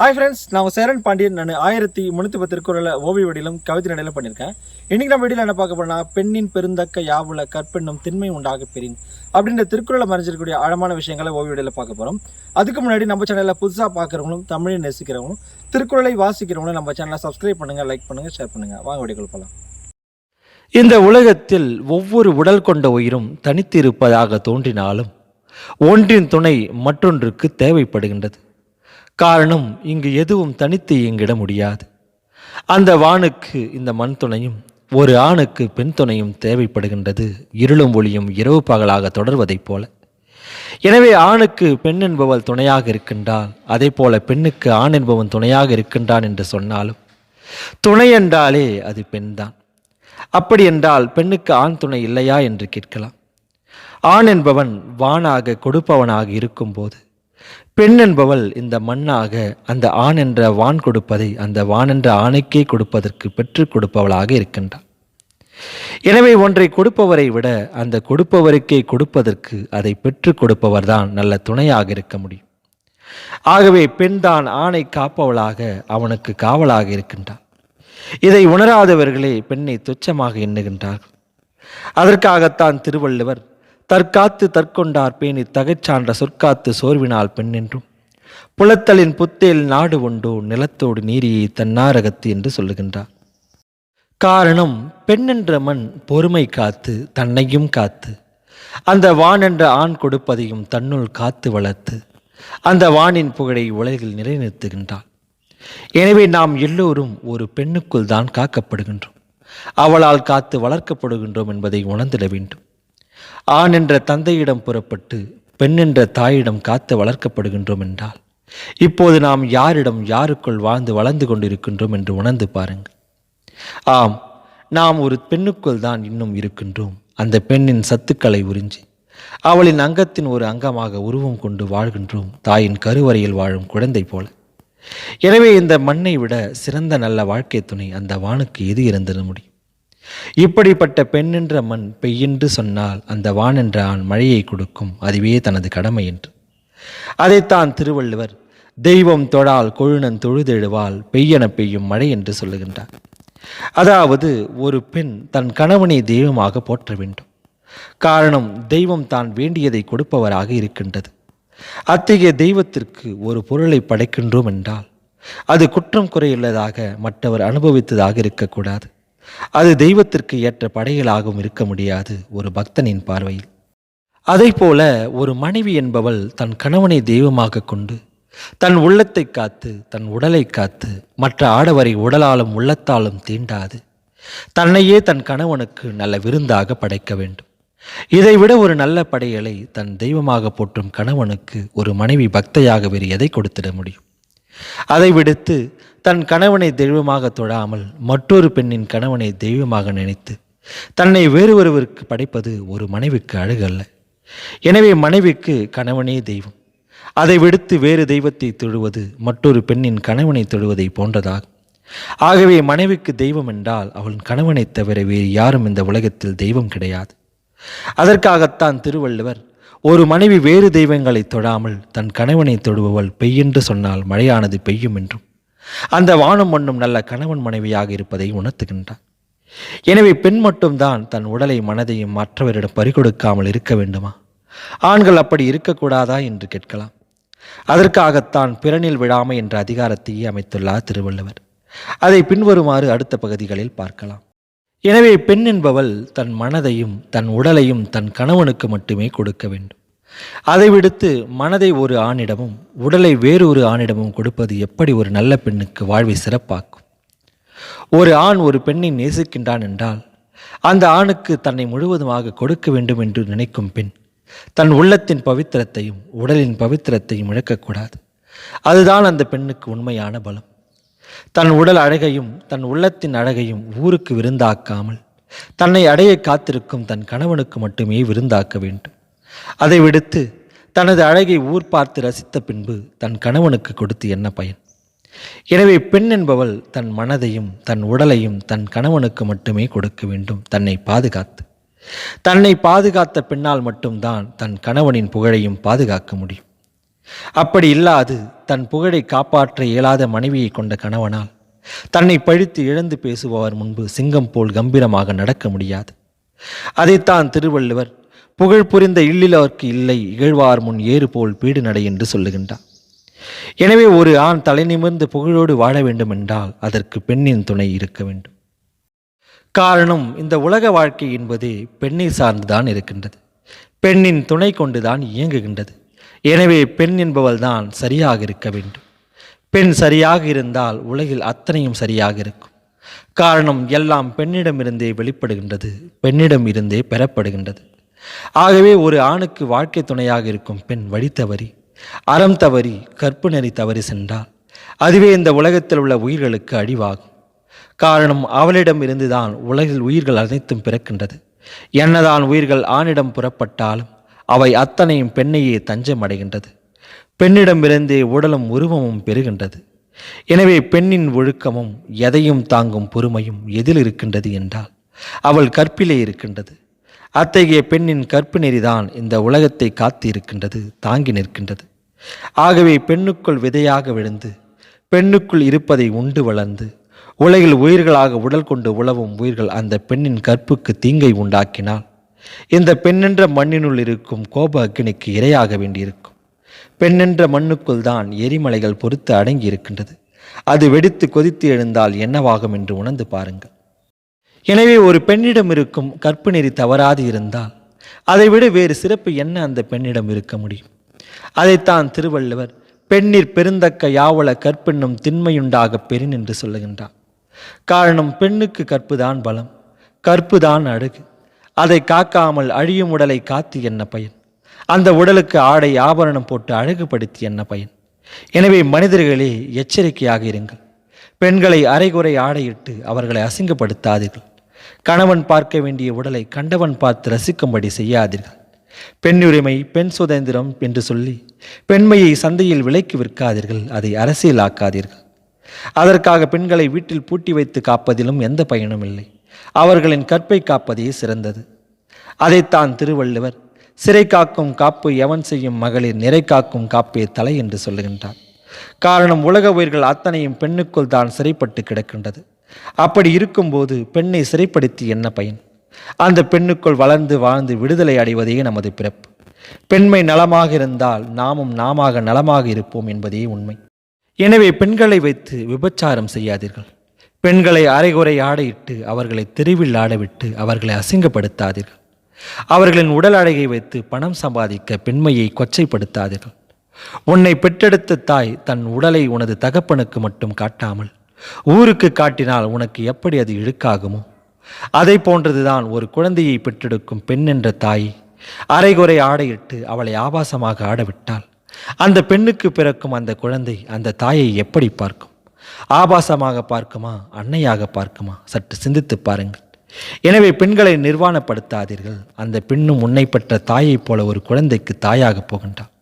Hi friends நான் சேரன் பாண்டியன். நான் ஆயிரத்தி முந்நூற்றி பத்து திருக்குறளை ஓவிய வடியிலும் கவிதை நடையிலும் பண்ணியிருக்கேன். இன்னைக்கு நம்ம வீடியோவில் என்ன பார்க்க போனால் பெண்ணின் பெருந்தக்க யாவுல கற்பெண்ணும் திண்மை உண்டாக பெறின் அப்படின்ற திருக்குறளை மறைஞ்சிருக்கக்கூடிய ஆழமான விஷயங்களை ஓவிய வடியில் பார்க்க போகிறோம் அதுக்கு முன்னாடி நம்ம சேனலில் புதுசாக பார்க்குறவங்களும் தமிழை நேசிக்கிறவங்களும் திருக்குறளை வாசிக்கிறவங்களும் நம்ம சேனலை சப்ஸ்கிரைப் பண்ணுங்கள் லைக் பண்ணுங்கள் ஷேர் பண்ணுங்கள் வாங்க வீடியோக்குள்ள போகலாம் இந்த உலகத்தில் ஒவ்வொரு உடல் கொண்ட உயிரும் தனித்து இருப்பதாக தோன்றினாலும் ஒன்றின் துணை மற்றொன்றுக்கு தேவைப்படுகின்றது. காரணம் இங்கு எதுவும் தனித்து இயங்கிட முடியாது. அந்த வானுக்கு இந்த மண் துணையும் ஒரு ஆணுக்கு பெண் துணையும் தேவைப்படுகின்றது. இருளும் ஒளியும் இரவு பகலாக தொடர்வதைப் போல. எனவே ஆணுக்கு பெண் என்பவள் துணையாக இருக்கின்றாள். அதே போல பெண்ணுக்கு ஆண் என்பவன் துணையாக இருக்கின்றான் என்று சொன்னாலும் துணை என்றாலே அது பெண்தான். அப்படி என்றால் பெண்ணுக்கு ஆண் துணை இல்லையா என்று கேட்கலாம். ஆண் என்பவன் வானாக கொடுப்பவனாக இருக்கும்போது பெண் என்பவள் இந்த மண்ணாக அந்த ஆண் என்ற வான் கொடுப்பதை அந்த வான் என்ற ஆணைக்கே கொடுப்பதற்கு பெற்றுக் கொடுப்பவளாக இருக்கின்றாள். எனவே ஒன்றை கொடுப்பவரை விட அந்த கொடுப்பவருக்கே கொடுப்பதற்கு அதை பெற்றுக் கொடுப்பவர்தான் நல்ல துணையாக இருக்க முடியும். ஆகவே பெண்தான் ஆணை காப்பவளாக அவனுக்கு காவலாக இருக்கின்றாள். இதை உணராதவர்களே பெண்ணை துச்சமாக எண்ணுகின்றார்கள். அதற்காகத்தான் திருவள்ளுவர் தற்காத்து தற்கொண்டார் பேணி தகைச்சான்ற சொற்காத்து சோர்வினால் பெண்ணென்றும். புலத்தலின் புத்தேல் நாடு உண்டோ நிலத்தோடு நீரியை தன்னாரகத்து என்று சொல்லுகின்றார். காரணம் பெண்ணென்ற மண் பொறுமை காத்து தன்னையும் காத்து. அந்த வான் என்ற ஆண் கொடுப்பதையும் தன்னுள் காத்து வளர்த்து அந்த வானின் புகழை உலகில் நிலைநிறுத்துகின்றாள். எனவே நாம் எல்லோரும் ஒரு பெண்ணுக்குள் தான் காக்கப்படுகின்றோம். அவளால் காத்து வளர்க்கப்படுகின்றோம் என்பதை உணர்ந்திட வேண்டும். ஆண் என்ற தந்தையிடம் புறப்பட்டு பெண் என்ற தாயிடம் காத்து வளர்க்கப்படுகின்றோம் என்றால் இப்போது நாம் யாரிடம் யாருக்குள் வாழ்ந்து வளர்ந்து கொண்டிருக்கின்றோம் என்று உணர்ந்து பாருங்கள். ஆம் நாம் ஒரு பெண்ணுக்குள் தான் இன்னும் இருக்கின்றோம். அந்த பெண்ணின் சத்துக்களை உறிஞ்சி அவளின் அங்கத்தின் ஒரு அங்கமாக உருவம் கொண்டு வாழ்கின்றோம். தாயின் கருவறையில் வாழும் குழந்தை போல. எனவே இந்த மண்ணை விட சிறந்த நல்ல வாழ்க்கை துணை அந்த வானுக்கு எது இருந்திட முடியும்? இப்படிப்பட்ட பெண் என்ற மண் பெய்யென்று சொன்னால் அந்த வான் என்ற ஆண் மழையை கொடுக்கும் அதுவே தனது கடமை என்று. அதைத்தான் திருவள்ளுவர் தெய்வம் தொழால் கொழுநன் தொழுதெழுவால் பெய்யென பெய்யும் மழை என்று சொல்லுகின்றார். அதாவது ஒரு பெண் தன் கணவனை தெய்வமாக போற்ற வேண்டும். காரணம் தெய்வம் தான் வேண்டியதை கொடுப்பவராக இருக்கின்றது. அத்தகைய தெய்வத்திற்கு ஒரு பொருளை படைக்கின்றோம் என்றால் அது குற்றம் குறையுள்ளதாக மற்றவர் அனுபவித்ததாக இருக்கக்கூடாது. அது தெய்வத்திற்கு ஏற்ற படையலாகவும் இருக்க முடியாது ஒரு பக்தனின் பார்வையில். அதைப்போல ஒரு மனைவி என்பவள் தன் கணவனை தெய்வமாக கொண்டு தன் உள்ளத்தை காத்து தன் உடலை காத்து மற்ற ஆடவரை உடலாலும் உள்ளத்தாலும் தீண்டாது. தன்னையே தன் கணவனுக்கு நல்ல விருந்தாக படைக்க வேண்டும். இதைவிட ஒரு நல்ல படையலை தன் தெய்வமாக போற்றும் கணவனுக்கு ஒரு மனைவி பக்தையாக வேறு எதை கொடுத்திட முடியும்? அதை விடுத்து தன் கணவனை தெய்வமாக தொழாமல் மற்றொரு பெண்ணின் கணவனை தெய்வமாக நினைத்து தன்னை வேறு ஒருவருக்கு படைப்பது ஒரு மனைவிக்கு அழுகல்ல. எனவே மனைவிக்கு கணவனே தெய்வம். அதை விடுத்து வேறு தெய்வத்தை தொழுவது மற்றொரு பெண்ணின் கணவனை தொழுவதை போன்றதாகும். ஆகவே மனைவிக்கு தெய்வம் என்றால் அவள் கணவனைத் தவிர வேறு யாரும் இந்த உலகத்தில் தெய்வம் கிடையாது. அதற்காகத்தான் திருவள்ளுவர் ஒரு மனைவி வேறு தெய்வங்களை தொழாமல் தன் கணவனை தொடுபவள் பெய்யென்று சொன்னால் மழையானது பெய்யும் என்றும் அந்த வானம் மண்ணும் நல்ல கணவன் மனைவியாக இருப்பதை உணர்த்துகின்றார் எனவே பெண் மட்டும்தான் தன் உடலை மனதையும் மற்றவரிடம் பறிகொடுக்காமல் இருக்க வேண்டுமா? ஆண்கள் அப்படி இருக்கக்கூடாதா என்று கேட்கலாம். அதற்காகத்தான் பிறனில் விழாமை என்ற அதிகாரத்தையே அமைத்துள்ளார் திருவள்ளுவர். அதை பின்வருமாறு அடுத்த பகுதிகளில் பார்க்கலாம். எனவே பெண் என்பவள் தன் மனதையும் தன் உடலையும் தன் கணவனுக்கு மட்டுமே கொடுக்க வேண்டும். அதை விடுத்து மனதை ஒரு ஆணிடமும் உடலை வேறு ஒரு ஆணிடமும் கொடுப்பது எப்படி ஒரு நல்ல பெண்ணுக்கு வாழ்வை சிறப்பாக்கும்? ஒரு ஆண் ஒரு பெண்ணை நேசிக்கின்றான் என்றால் அந்த ஆணுக்கு தன்னை முழுவதுமாக கொடுக்க வேண்டும் என்று நினைக்கும் பெண் தன் உள்ளத்தின் பவித்திரத்தையும் உடலின் பவித்திரத்தையும் இழக்கக்கூடாது. அதுதான் அந்த பெண்ணுக்கு உண்மையான பலம். தன் உடல் அழகையும் தன் உள்ளத்தின் அழகையும் ஊருக்கு விருந்தாக்காமல் தன்னை அடைய காத்திருக்கும் தன் கணவனுக்கு மட்டுமே விருந்தாக்க வேண்டும். அதை விடுத்து தனது அழகை ஊர் பார்த்து ரசித்த பின்பு தன் கணவனுக்கு கொடுத்து என்ன பயன்? எனவே பெண் என்பவள் தன் மனதையும் தன் உடலையும் தன் கணவனுக்கு மட்டுமே கொடுக்க வேண்டும் தன்னை பாதுகாத்து. தன்னை பாதுகாத்த பெண்ணால் மட்டும்தான் தன் கணவனின் புகழையும் பாதுகாக்க முடியும். அப்படி இல்லாது தன் புகழை காப்பாற்ற இயலாத மனைவியை கொண்ட கணவனால் தன்னை பழித்து இழந்து பேசுபவர் முன்பு சிங்கம் போல் கம்பீரமாக நடக்க முடியாது. அதைத்தான் திருவள்ளுவர் புகழ் புரிந்த இல்லிலோர்க்கு இல்லை இகழ்வார் முன் ஏறு போல் பீடு நடை என்று சொல்லுகின்றார். எனவே ஒரு ஆண் தலை நிமிர்ந்து புகழோடு வாழ வேண்டும் என்றால் அதற்கு பெண்ணின் துணை இருக்க வேண்டும். காரணம் இந்த உலக வாழ்க்கை என்பது பெண்ணை சார்ந்துதான் இருக்கின்றது. பெண்ணின் துணை கொண்டுதான் இயங்குகின்றது. எனவே பெண் என்பவள் தான் சரியாக இருக்க வேண்டும். பெண் சரியாக இருந்தால் உலகில் அத்தனையும் சரியாக இருக்கும். காரணம் எல்லாம் பெண்ணிடமிருந்தே வெளிப்படுகின்றது பெண்ணிடம் இருந்தே பெறப்படுகின்றது. ஆகவே ஒரு ஆணுக்கு வாழ்க்கை துணையாக இருக்கும் பெண் வழி தவறி அறம் தவறி கற்பு நெறி தவறி சென்றால் அதுவே இந்த உலகத்தில் உள்ள உயிர்களுக்கு அழிவாகும் காரணம் அவளிடம் இருந்துதான் உலகில் உயிர்கள் அனைத்தும் பிறக்கின்றது. என்னதான் உயிர்கள் ஆணிடம் புறப்பட்டாலும் அவை அத்தனையும் பெண்ணையே தஞ்சம் அடைகின்றது பெண்ணிடமிருந்தே உடலும் உருவமும் பெறுகின்றது. எனவே பெண்ணின் ஒழுக்கமும் எதையும் தாங்கும் பொறுமையும் எதில் இருக்கின்றது என்றால் அவள் கற்பிலே இருக்கின்றது. அத்தகைய பெண்ணின் கற்பு நெறிதான் இந்த உலகத்தை காத்து இருக்கின்றது தாங்கி நிற்கின்றது. ஆகவே பெண்ணுக்குள் விதையாக விழுந்து பெண்ணுக்குள் இருப்பதை உண்டு வளர்ந்து உலகில் உயிர்களாக உடல் கொண்டு உழவும் உயிர்கள் அந்த பெண்ணின் கற்புக்கு தீங்கை உண்டாக்கினால் இந்த பெண்ணென்ற மண்ணினுள் இருக்கும் கோப அக்னிக்கு இரையாக வேண்டியிருக்கும். பெண்ணென்ற மண்ணுக்குள் தான் எரிமலைகள் பொறுத்து அடங்கி இருக்கின்றது அது வெடித்து கொதித்து எழுந்தால் என்னவாகும் என்று உணர்ந்து பாருங்கள். எனவே ஒரு பெண்ணிடம் இருக்கும் கற்பு நெறி தவறாது இருந்தால் அதைவிட வேறு சிறப்பு என்ன அந்த பெண்ணிடம் இருக்க முடியும்? அதைத்தான் திருவள்ளுவர் பெண்ணிற் பெருந்தக்க யாவல கற்பெண்ணும் திண்மையுண்டாக பெறின் என்று சொல்லுகின்றார். காரணம் பெண்ணுக்கு கற்புதான் பலம் கற்புதான் அழகு. அதை காக்காமல் அழியும் உடலை காத்து என்ன பயன்? அந்த உடலுக்கு ஆடை ஆபரணம் போட்டு அழகுபடுத்தி என்ன பயன்? எனவே மனிதர்களே எச்சரிக்கையாக இருங்கள். பெண்களை அரைகுறை ஆடையிட்டு அவர்களை அசிங்கப்படுத்தாதீர்கள். கணவன் பார்க்க வேண்டிய உடலை கண்டவன் பார்த்து ரசிக்கும்படி செய்யாதீர்கள். பெண்ணுரிமை பெண் சுதந்திரம் என்று சொல்லி பெண்மையை சந்தையில் விலைக்கு விற்காதீர்கள் அதை அரசியலாக்காதீர்கள். அதற்காக பெண்களை வீட்டில் பூட்டி வைத்து காப்பதிலும் எந்த பயனும் இல்லை. அவர்களின் கற்பை காப்பதே சிறந்தது. அதைத்தான் திருவள்ளுவர் சிறை காக்கும் காப்பு எவன் செய்யும் மகளிர் நிறை காக்கும் காப்பே தலை என்று சொல்லுகின்றார். காரணம் உலக உயிர்கள் அத்தனையும் பெண்ணுக்குள் தான் சிறைப்பட்டு கிடக்கின்றது. அப்படி இருக்கும்போது பெண்ணை சிறைப்படுத்தி என்ன பயன்? அந்த பெண்ணுக்குள் வளர்ந்து வாழ்ந்து விடுதலை அடைவதே நமது பிறப்பு. பெண்மை நலமாக இருந்தால் நாமும் நாமாக நலமாக இருப்போம் என்பதே உண்மை. எனவே பெண்களை வைத்து விபச்சாரம் செய்யாதீர்கள். பெண்களை அரைகுறை ஆடையிட்டு அவர்களை தெருவில் ஆடவிட்டு அவர்களை அசிங்கப்படுத்தாதீர்கள். அவர்களின் உடல் அழகை வைத்து பணம் சம்பாதிக்க பெண்மையை கொச்சைப்படுத்தாதீர்கள். உன்னை பெற்றெடுத்த தாய் தன் உடலை உனது தகப்பனுக்கு மட்டும் காட்டாமல் ஊருக்கு காட்டினால் உனக்கு எப்படி அது இழுக்காகுமோ? அதை போன்றதுதான் ஒரு குழந்தையை பெற்றெடுக்கும் பெண் என்ற தாய். அரைகுறை ஆடையிட்டு அவளை ஆபாசமாக ஆடவிட்டால் அந்த பெண்ணுக்கு பிறக்கும் அந்த குழந்தை அந்த தாயை எப்படி பார்க்கும்? ஆபாசமாக பார்க்குமா? அன்னையாக பார்க்குமா? சற்று சிந்தித்து பாருங்கள். எனவே பெண்களை நிர்வாணப்படுத்தாதீர்கள். அந்த பெண்ணும் உன்னை பெற்ற தாயைப் போல ஒரு குழந்தைக்கு தாயாக போகின்றாள்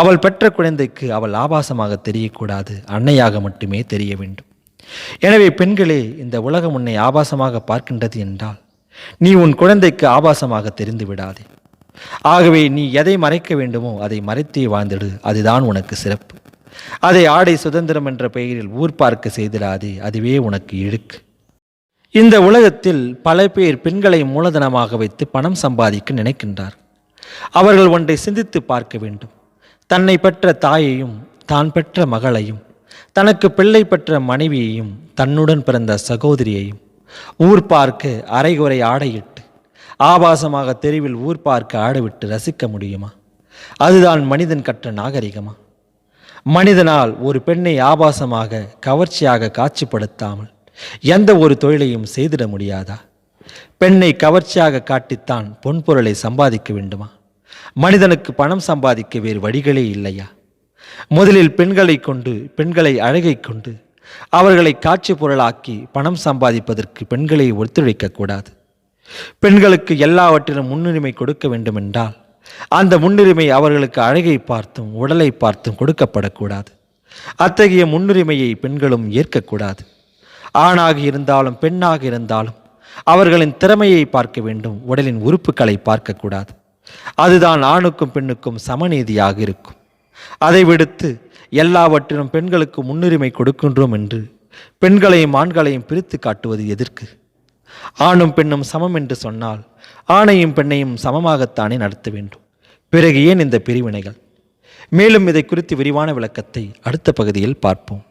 அவள் பெற்ற குழந்தைக்கு அவள் ஆபாசமாக தெரியக்கூடாது. அன்னையாக மட்டுமே தெரிய வேண்டும். எனவே பெண்களே இந்த உலகம் உன்னை ஆபாசமாக பார்க்கின்றது என்றால் நீ உன் குழந்தைக்கு ஆபாசமாக தெரிந்து விடாதே. ஆகவே நீ எதை மறைக்க வேண்டுமோ அதை மறைத்தே வாழ்ந்திடு. அதுதான் உனக்கு சிறப்பு. அதை ஆடை சுதந்திரம் என்ற பெயரில் ஊர் பார்க்க செய்திடாதே. அதுவே உனக்கு இழுக்கு. இந்த உலகத்தில் பல பேர் பெண்களை மூலதனமாக வைத்து பணம் சம்பாதிக்க நினைக்கின்றார். அவர்கள் ஒன்றை சிந்தித்து பார்க்க வேண்டும். தன்னை பெற்ற தாயையும் தான் பெற்ற மகளையும் தனக்கு பிள்ளை பெற்ற மனைவியையும் தன்னுடன் பிறந்த சகோதரியையும் ஊர் பார்க்க அரைகுறை ஆடையிட்டு ஆபாசமாக தெருவில் ஊர் பார்க்க ஆடவிட்டு ரசிக்க முடியுமா? அதுதான் மனிதன் கற்ற நாகரிகமா? மனிதனால் ஒரு பெண்ணை ஆபாசமாக கவர்ச்சியாக காட்சிப்படுத்தாமல் எந்த ஒரு தொழிலையும் செய்திட முடியாதா? பெண்ணை கவர்ச்சியாக காட்டித்தான் பொன்பொருளை சம்பாதிக்க வேண்டுமா? மனிதனுக்கு பணம் சம்பாதிக்க வேறு வழிகளே இல்லையா? முதலில் பெண்களை கொண்டு பெண்களை அழகை கொண்டு அவர்களை காட்சி பொருளாக்கி பணம் சம்பாதிப்பதற்கு பெண்களை ஒத்துழைக்கக்கூடாது. பெண்களுக்கு எல்லாவற்றிலும் முன்னுரிமை கொடுக்க வேண்டுமென்றால் அந்த முன்னுரிமை அவர்களுக்கு அழகை பார்த்தும் உடலை பார்த்தும் கொடுக்கப்படக்கூடாது. அத்தகைய முன்னுரிமையை பெண்களும் ஏற்கக்கூடாது. ஆணாக இருந்தாலும் பெண்ணாக இருந்தாலும் அவர்களின் திறமையை பார்க்க வேண்டும் உடலின் உறுப்புகளை பார்க்கக்கூடாது. அதுதான் ஆணுக்கும் பெண்ணுக்கும் சமநீதியாக இருக்கும். அதை விடுத்து எல்லாவற்றிலும் பெண்களுக்கு முன்னுரிமை கொடுக்கின்றோம் என்று பெண்களையும் ஆண்களையும் பிரித்து காட்டுவது எதற்கு? ஆணும் பெண்ணும் சமம் என்று சொன்னால் ஆணையும் பெண்ணையும் சமமாகத்தானே நடத்த வேண்டும். பிறகு ஏன் இந்த பிரிவினைகள்? மேலும் இதை குறித்து விரிவான விளக்கத்தை அடுத்த பகுதியில் பார்ப்போம்.